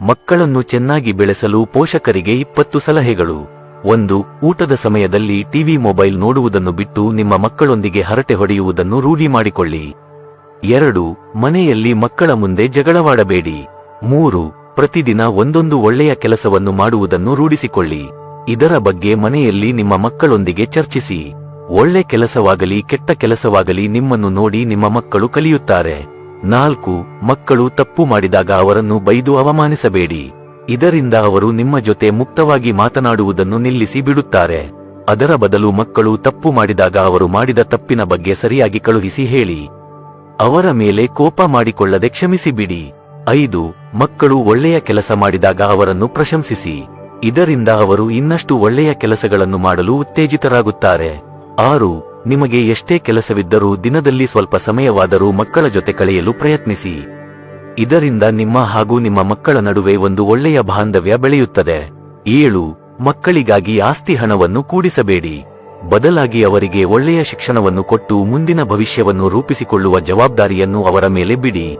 ಮಕ್ಕಳನ್ನು ಚೆನ್ನಾಗಿ ಬೆಳೆಸಲು ಪೋಷಕರಿಗೆ ಇಪ್ಪತ್ತು ಸಲಹೆಗಳು. ಒಂದು, ಊಟದ ಸಮಯದಲ್ಲಿ ಟಿವಿ ಮೊಬೈಲ್ ನೋಡುವುದನ್ನು ಬಿಟ್ಟು ನಿಮ್ಮ ಮಕ್ಕಳೊಂದಿಗೆ ಹರಟೆ ಹೊಡೆಯುವುದನ್ನು ರೂಢಿ ಮಾಡಿಕೊಳ್ಳಿ. ಎರಡು, ಮನೆಯಲ್ಲಿ ಮಕ್ಕಳ ಮುಂದೆ ಜಗಳವಾಡಬೇಡಿ. ಮೂರು, ಪ್ರತಿದಿನ ಒಂದೊಂದು ಒಳ್ಳೆಯ ಕೆಲಸವನ್ನು ಮಾಡುವುದನ್ನು ರೂಢಿಸಿಕೊಳ್ಳಿ. ಇದರ ಬಗ್ಗೆ ಮನೆಯಲ್ಲಿ ನಿಮ್ಮ ಮಕ್ಕಳೊಂದಿಗೆ ಚರ್ಚಿಸಿ. ಒಳ್ಳೆ ಕೆಲಸವಾಗಲಿ ಕೆಟ್ಟ ಕೆಲಸವಾಗಲಿ ನಿಮ್ಮನ್ನು ನೋಡಿ ನಿಮ್ಮ ಮಕ್ಕಳು ಕಲಿಯುತ್ತಾರೆ. ನಾಲ್ಕು, ಮಕ್ಕಳು ತಪ್ಪು ಮಾಡಿದಾಗ ಅವರನ್ನು ಬೈದು ಅವಮಾನಿಸಬೇಡಿ. ಇದರಿಂದ ಅವರು ನಿಮ್ಮ ಜೊತೆ ಮುಕ್ತವಾಗಿ ಮಾತನಾಡುವುದನ್ನು ನಿಲ್ಲಿಸಿ ಬಿಡುತ್ತಾರೆ. ಅದರ ಬದಲು ಮಕ್ಕಳು ತಪ್ಪು ಮಾಡಿದಾಗ ಅವರು ಮಾಡಿದ ತಪ್ಪಿನ ಬಗ್ಗೆ ಸರಿಯಾಗಿ ಕಳುಹಿಸಿ ಹೇಳಿ. ಅವರ ಮೇಲೆ ಕೋಪ ಮಾಡಿಕೊಳ್ಳದೆ ಕ್ಷಮಿಸಿ ಬಿಡಿ ಐದು, ಮಕ್ಕಳು ಒಳ್ಳೆಯ ಕೆಲಸ ಮಾಡಿದಾಗ ಅವರನ್ನು ಪ್ರಶಂಸಿಸಿ. ಇದರಿಂದ ಅವರು ಇನ್ನಷ್ಟು ಒಳ್ಳೆಯ ಕೆಲಸಗಳನ್ನು ಮಾಡಲು ಉತ್ತೇಜಿತರಾಗುತ್ತಾರೆ. ಆರು ನಿಮಗೆ ಎಷ್ಟೇ ಕೆಲಸವಿದ್ದರೂ ದಿನದಲ್ಲಿ ಸ್ವಲ್ಪ ಸಮಯವಾದರೂ ಮಕ್ಕಳ ಜೊತೆ ಕಳೆಯಲು ಪ್ರಯತ್ನಿಸಿ. ಇದರಿಂದ ನಿಮ್ಮ ಹಾಗೂ ನಿಮ್ಮ ಮಕ್ಕಳ ನಡುವೆ ಒಂದು ಒಳ್ಳೆಯ ಬಾಂಧವ್ಯ ಬೆಳೆಯುತ್ತದೆ. ಏಳು, ಮಕ್ಕಳಿಗಾಗಿ ಆಸ್ತಿ ಹಣವನ್ನು ಕೂಡಿಸಬೇಡಿ. ಬದಲಾಗಿ ಅವರಿಗೆ ಒಳ್ಳೆಯ ಶಿಕ್ಷಣವನ್ನು ಕೊಟ್ಟು ಮುಂದಿನ ಭವಿಷ್ಯವನ್ನು ರೂಪಿಸಿಕೊಳ್ಳುವ ಜವಾಬ್ದಾರಿಯನ್ನು ಅವರ ಮೇಲೆ ಬಿಡಿ.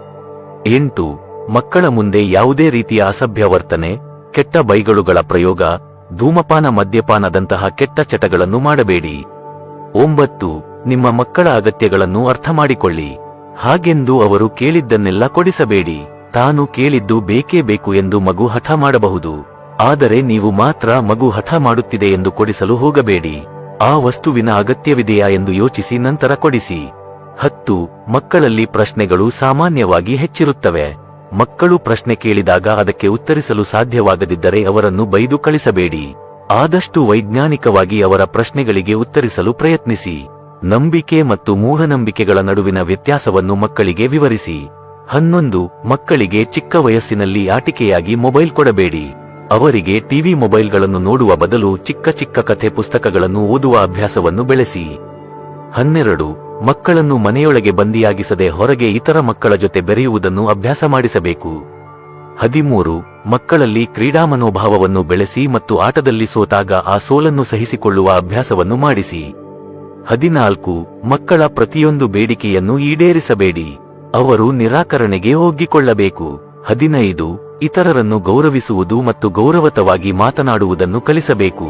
ಎಂಟು, ಮಕ್ಕಳ ಮುಂದೆ ಯಾವುದೇ ರೀತಿಯ ಅಸಭ್ಯ ವರ್ತನೆ, ಕೆಟ್ಟ ಬೈಗಳುಗಳ ಪ್ರಯೋಗ, ಧೂಮಪಾನ ಮದ್ಯಪಾನದಂತಹ ಕೆಟ್ಟ ಚಟಗಳನ್ನು ಮಾಡಬೇಡಿ. ಒಂಬತ್ತು, ನಿಮ್ಮ ಮಕ್ಕಳ ಅಗತ್ಯಗಳನ್ನು ಅರ್ಥ ಮಾಡಿಕೊಳ್ಳಿ ಹಾಗೆಂದು ಅವರು ಕೇಳಿದ್ದನ್ನೆಲ್ಲ ಕೊಡಿಸಬೇಡಿ. ತಾನು ಕೇಳಿದ್ದು ಬೇಕೇ ಬೇಕು ಎಂದು ಮಗು ಹಠ ಮಾಡಬಹುದು. ಆದರೆ ನೀವು ಮಾತ್ರ ಮಗು ಹಠ ಮಾಡುತ್ತಿದೆ ಎಂದು ಕೊಡಿಸಲು ಹೋಗಬೇಡಿ. ಆ ವಸ್ತುವಿನ ಅಗತ್ಯವಿದೆಯಾ ಎಂದು ಯೋಚಿಸಿ ನಂತರ ಕೊಡಿಸಿ. ಹತ್ತು, ಮಕ್ಕಳಲ್ಲಿ ಪ್ರಶ್ನೆಗಳು ಸಾಮಾನ್ಯವಾಗಿ ಹೆಚ್ಚಿರುತ್ತವೆ. ಮಕ್ಕಳು ಪ್ರಶ್ನೆ ಕೇಳಿದಾಗ ಅದಕ್ಕೆ ಉತ್ತರಿಸಲು ಸಾಧ್ಯವಾಗದಿದ್ದರೆ ಅವರನ್ನು ಬೈದು ಕಳಿಸಬೇಡಿ. ಆದಷ್ಟು ವೈಜ್ಞಾನಿಕವಾಗಿ ಅವರ ಪ್ರಶ್ನೆಗಳಿಗೆ ಉತ್ತರಿಸಲು ಪ್ರಯತ್ನಿಸಿ. ನಂಬಿಕೆ ಮತ್ತು ಮೂಢನಂಬಿಕೆಗಳ ನಡುವಿನ ವ್ಯತ್ಯಾಸವನ್ನು ಮಕ್ಕಳಿಗೆ ವಿವರಿಸಿ. ಹನ್ನೊಂದು, ಮಕ್ಕಳಿಗೆ ಚಿಕ್ಕ ವಯಸ್ಸಿನಲ್ಲಿ ಆಟಿಕೆಯಾಗಿ ಮೊಬೈಲ್ ಕೊಡಬೇಡಿ. ಅವರಿಗೆ ಟಿವಿ ಮೊಬೈಲ್ಗಳನ್ನು ನೋಡುವ ಬದಲು ಚಿಕ್ಕ ಚಿಕ್ಕ ಕಥೆ ಪುಸ್ತಕಗಳನ್ನು ಓದುವ ಅಭ್ಯಾಸವನ್ನು ಬೆಳೆಸಿ. ಹನ್ನೆರಡು, ಮಕ್ಕಳನ್ನು ಮನೆಯೊಳಗೆ ಬಂದಿಯಾಗಿಸದೆ ಹೊರಗೆ ಇತರ ಮಕ್ಕಳ ಜೊತೆ ಬೆರೆಯುವುದನ್ನು ಅಭ್ಯಾಸ ಮಾಡಿಸಬೇಕು. ಹದಿಮೂರು, ಮಕ್ಕಳಲ್ಲಿ ಕ್ರೀಡಾ ಮನೋಭಾವವನ್ನು ಬೆಳೆಸಿ ಮತ್ತು ಆಟದಲ್ಲಿ ಸೋತಾಗ ಆ ಸೋಲನ್ನು ಸಹಿಸಿಕೊಳ್ಳುವ ಅಭ್ಯಾಸವನ್ನು ಮಾಡಿಸಿ. ಹದಿನಾಲ್ಕು, ಮಕ್ಕಳ ಪ್ರತಿಯೊಂದು ಬೇಡಿಕೆಯನ್ನು ಈಡೇರಿಸಬೇಡಿ. ಅವರು ನಿರಾಕರಣೆಗೆ ಒಗ್ಗಿಕೊಳ್ಳಬೇಕು ಹದಿನೈದು, ಇತರರನ್ನು ಗೌರವಿಸುವುದು ಮತ್ತು ಗೌರವತವಾಗಿ ಮಾತನಾಡುವುದನ್ನು ಕಲಿಸಬೇಕು.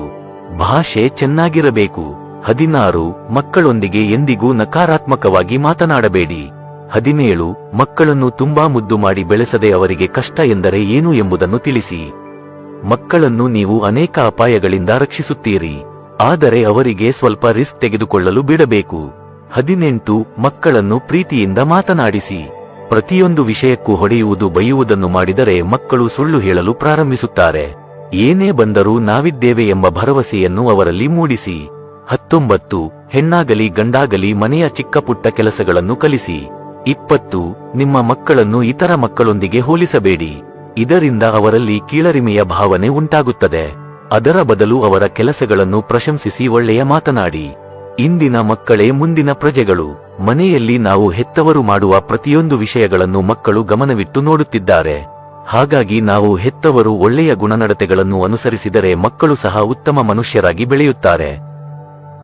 ಭಾಷೆ ಚೆನ್ನಾಗಿರಬೇಕು. ಹದಿನಾರು, ಮಕ್ಕಳೊಂದಿಗೆ ಎಂದಿಗೂ ನಕಾರಾತ್ಮಕವಾಗಿ ಮಾತನಾಡಬೇಡಿ. ಹದಿನೇಳು, ಮಕ್ಕಳನ್ನು ತುಂಬಾ ಮುದ್ದು ಮಾಡಿ ಬೆಳೆಸದೆ ಅವರಿಗೆ ಕಷ್ಟ ಎಂದರೆ ಏನು ಎಂಬುದನ್ನು ತಿಳಿಸಿ. ಮಕ್ಕಳನ್ನು ನೀವು ಅನೇಕ ಅಪಾಯಗಳಿಂದ ರಕ್ಷಿಸುತ್ತೀರಿ. ಆದರೆ ಅವರಿಗೆ ಸ್ವಲ್ಪ ರಿಸ್ಕ್ ತೆಗೆದುಕೊಳ್ಳಲು ಬಿಡಬೇಕು. ಹದಿನೆಂಟು, ಮಕ್ಕಳನ್ನು ಪ್ರೀತಿಯಿಂದ ಮಾತನಾಡಿಸಿ. ಪ್ರತಿಯೊಂದು ವಿಷಯಕ್ಕೂ ಹೊಡೆಯುವುದು ಬೈಯುವುದನ್ನು ಮಾಡಿದರೆ ಮಕ್ಕಳು ಸುಳ್ಳು ಹೇಳಲು ಪ್ರಾರಂಭಿಸುತ್ತಾರೆ. ಏನೇ ಬಂದರೂ ನಾವಿದ್ದೇವೆ ಎಂಬ ಭರವಸೆಯನ್ನು ಅವರಲ್ಲಿ ಮೂಡಿಸಿ. ಹತ್ತೊಂಬತ್ತು, ಹೆಣ್ಣಾಗಲಿ ಗಂಡಾಗಲಿ ಮನೆಯ ಚಿಕ್ಕಪುಟ್ಟ ಕೆಲಸಗಳನ್ನು ಕಲಿಸಿ. ಇಪ್ಪತ್ತು, ನಿಮ್ಮ ಮಕ್ಕಳನ್ನು ಇತರ ಮಕ್ಕಳೊಂದಿಗೆ ಹೋಲಿಸಬೇಡಿ. ಇದರಿಂದ ಅವರಲ್ಲಿ ಕೀಳರಿಮೆಯ ಭಾವನೆ ಉಂಟಾಗುತ್ತದೆ. ಅದರ ಬದಲು ಅವರ ಕೆಲಸಗಳನ್ನು ಪ್ರಶಂಸಿಸಿ ಒಳ್ಳೆಯ ಮಾತನಾಡಿ. ಇಂದಿನ ಮಕ್ಕಳೇ ಮುಂದಿನ ಪ್ರಜೆಗಳು. ಮನೆಯಲ್ಲಿ ನಾವು ಹೆತ್ತವರು ಮಾಡುವ ಪ್ರತಿಯೊಂದು ವಿಷಯಗಳನ್ನು ಮಕ್ಕಳು ಗಮನವಿಟ್ಟು ನೋಡುತ್ತಿದ್ದಾರೆ. ಹಾಗಾಗಿ ನಾವು ಹೆತ್ತವರು ಒಳ್ಳೆಯ ಗುಣನಡತೆಗಳನ್ನು ಅನುಸರಿಸಿದರೆ ಮಕ್ಕಳು ಸಹ ಉತ್ತಮ ಮನುಷ್ಯರಾಗಿ ಬೆಳೆಯುತ್ತಾರೆ.